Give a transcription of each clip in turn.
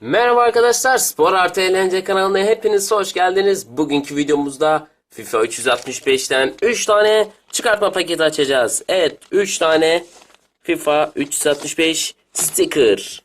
Merhaba arkadaşlar, Spor Artı Eğlence kanalına hepiniz hoş geldiniz. Bugünkü videomuzda FIFA 365'ten 3 tane çıkartma paketi açacağız. Evet, 3 tane FIFA 365 sticker.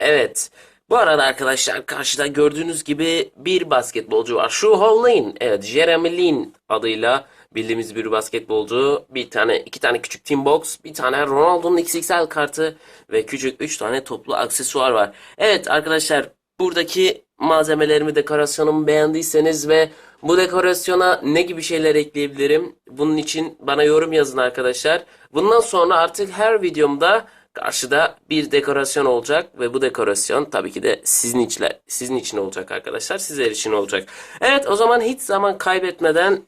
Evet, bu arada arkadaşlar karşıda gördüğünüz gibi bir basketbolcu var. Şu Hollin, evet Jeremy Lin adıyla bildiğimiz bir basketbolcu. Bir tane, iki tane küçük team box, bir tane Ronaldo'nun XXL kartı ve küçük üç tane toplu aksesuar var. Evet arkadaşlar buradaki malzemelerimi, dekorasyonumu beğendiyseniz ve bu dekorasyona ne gibi şeyler ekleyebilirim? Bunun için bana yorum yazın arkadaşlar. Bundan sonra artık her videomda karşıda bir dekorasyon olacak ve bu dekorasyon tabii ki de sizin için, sizin için olacak arkadaşlar. Sizler için olacak. Evet o zaman hiç zaman kaybetmeden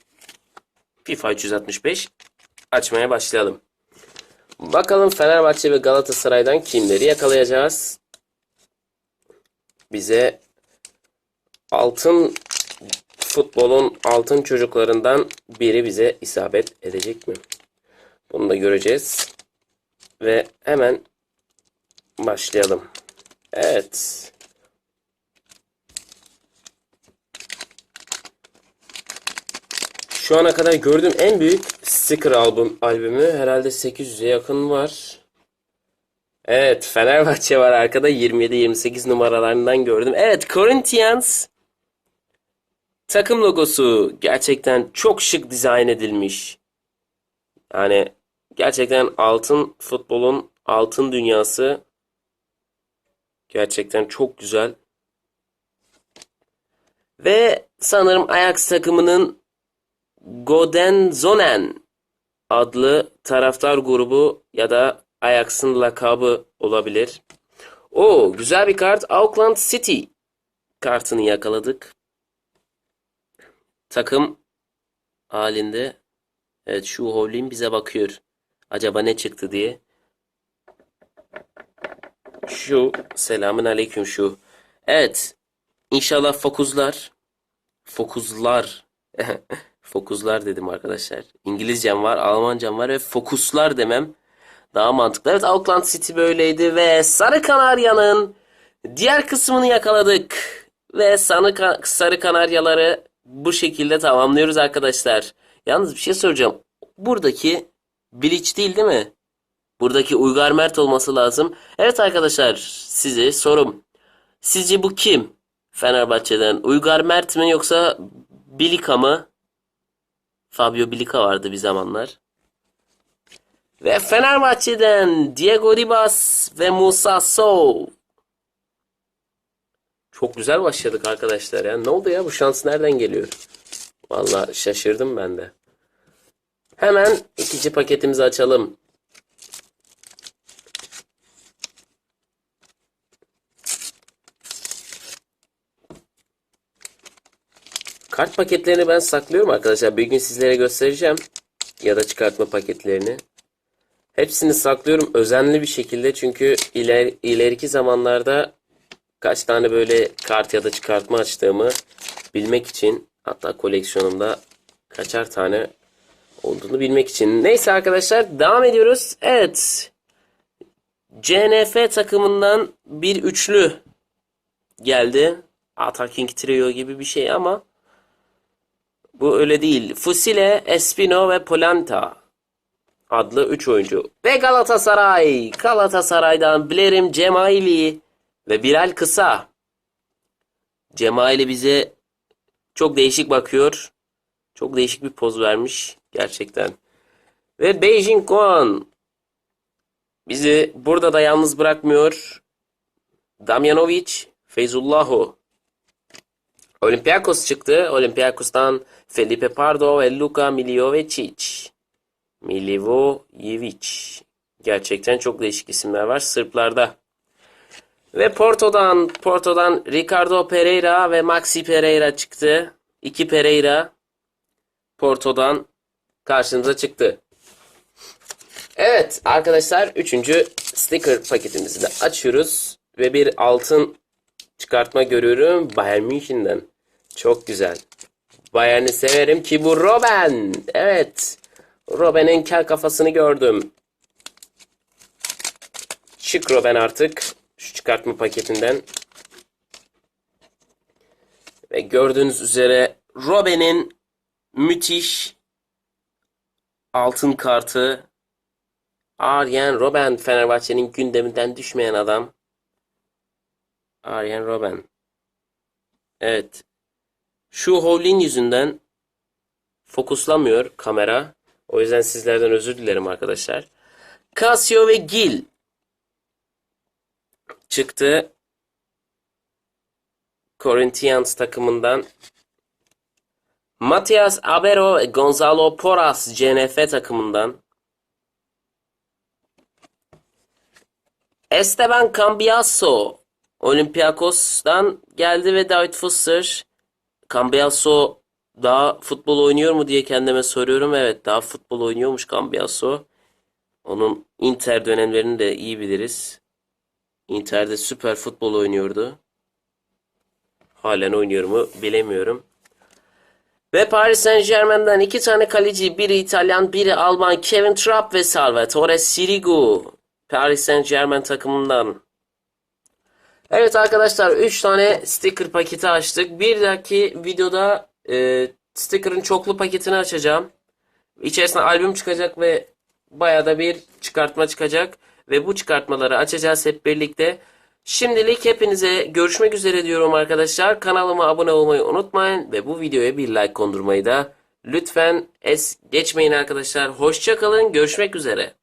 FIFA 365 açmaya başlayalım. Bakalım Fenerbahçe ve Galatasaray'dan kimleri yakalayacağız? Bize altın futbolun altın çocuklarından biri bize isabet edecek mi? Bunu da göreceğiz. Ve hemen başlayalım. Evet. Şu ana kadar gördüğüm en büyük sticker albüm albümü herhalde 800'e yakın var. Evet, Fenerbahçe var arkada 27-28 numaralarından gördüm. Evet, Corinthians takım logosu gerçekten çok şık dizayn edilmiş. Yani gerçekten altın futbolun altın dünyası gerçekten çok güzel. Ve sanırım Ajax takımının Godenzonen adlı taraftar grubu ya da Ajax'ın lakabı olabilir. O güzel bir kart. Auckland City kartını yakaladık. Takım halinde. Evet şu Hollin bize bakıyor. Acaba ne çıktı diye. Şu selamün aleyküm şu. Evet. İnşallah fokuslar. Fokuslar. Fokuslar dedim arkadaşlar. İngilizcem var, Almancam var ve fokuslar demem daha mantıklı. Evet Auckland City böyleydi ve Sarı Kanarya'nın diğer kısmını yakaladık. Ve sarı, sarı Kanaryaları bu şekilde tamamlıyoruz arkadaşlar. Yalnız bir şey soracağım. Buradaki Bilic değil değil mi? Buradaki Uygar Mert olması lazım. Evet arkadaşlar size sorum. Sizce bu kim? Fenerbahçe'den Uygar Mert mi yoksa Bilika mı? Fabio Bilica vardı bir zamanlar. Ve Fenerbahçe'den Diego Ribas ve Musa Sow. Çok güzel başladık arkadaşlar ya. Ne oldu ya bu şans nereden geliyor? Vallahi şaşırdım ben de. Hemen ikinci paketimizi açalım. Kart paketlerini ben saklıyorum arkadaşlar. Bir gün sizlere göstereceğim. Ya da çıkartma paketlerini. Hepsini saklıyorum özenli bir şekilde. Çünkü iler, ileriki zamanlarda kaç tane böyle kart ya da çıkartma açtığımı bilmek için hatta koleksiyonumda kaçar tane olduğunu bilmek için. Neyse arkadaşlar devam ediyoruz. Evet. CNF takımından bir üçlü geldi. Attacking Trio gibi bir şey ama bu öyle değil. Fusile, Espino ve Polenta adlı 3 oyuncu. Ve Galatasaray. Galatasaray'dan Blerim Cemaili ve Bilal Kısa. Cemaili bize çok değişik bakıyor. Çok değişik bir poz vermiş gerçekten. Ve Beijing Guan bizi burada da yalnız bırakmıyor. Damjanovic, Feyzullahu. Olympiakos çıktı. Olympiakos'tan Felipe Pardo ve Luka Milivojevic. Milivojevic. Gerçekten çok değişik isimler var Sırplarda. Ve Porto'dan Porto'dan Ricardo Pereira ve Maxi Pereira çıktı. İki Pereira Porto'dan karşımıza çıktı. Evet arkadaşlar üçüncü sticker paketimizi de açıyoruz. Ve bir altın çıkartma görüyorum Bayern München'den. Çok güzel. Bayern'i severim ki bu Robben. Evet. Robben'in kel kafasını gördüm. Çık Robben artık. Şu çıkartma paketinden. Ve gördüğünüz üzere Robben'in müthiş altın kartı Arjen Robben Fenerbahçe'nin gündeminden düşmeyen adam. Arjen Robben. Evet. Şu Hollin yüzünden fokuslamıyor kamera. O yüzden sizlerden özür dilerim arkadaşlar. Casio ve Gil çıktı. Corinthians takımından. Matias Abero ve Gonzalo Porras CNF takımından. Esteban Cambiaso Olympiakos'tan geldi ve David Foster Cambiaso daha futbol oynuyor mu diye kendime soruyorum. Evet daha futbol oynuyormuş Cambiaso. Onun Inter dönemlerini de iyi biliriz. Inter'de süper futbol oynuyordu. Halen oynuyor mu bilemiyorum. Ve Paris Saint-Germain'den iki tane kaleci, biri İtalyan, biri Alman, Kevin Trapp ve Salvatore Sirigu. Paris Saint-Germain takımından. Evet arkadaşlar 3 tane sticker paketi açtık. Bir dahaki videoda e, sticker'ın çoklu paketini açacağım. İçerisinde albüm çıkacak ve bayağı da bir çıkartma çıkacak. Ve bu çıkartmaları açacağız hep birlikte. Şimdilik hepinize görüşmek üzere diyorum arkadaşlar. Kanalıma abone olmayı unutmayın. Ve bu videoya bir like kondurmayı da lütfen es geçmeyin arkadaşlar. Hoşça kalın. Görüşmek üzere.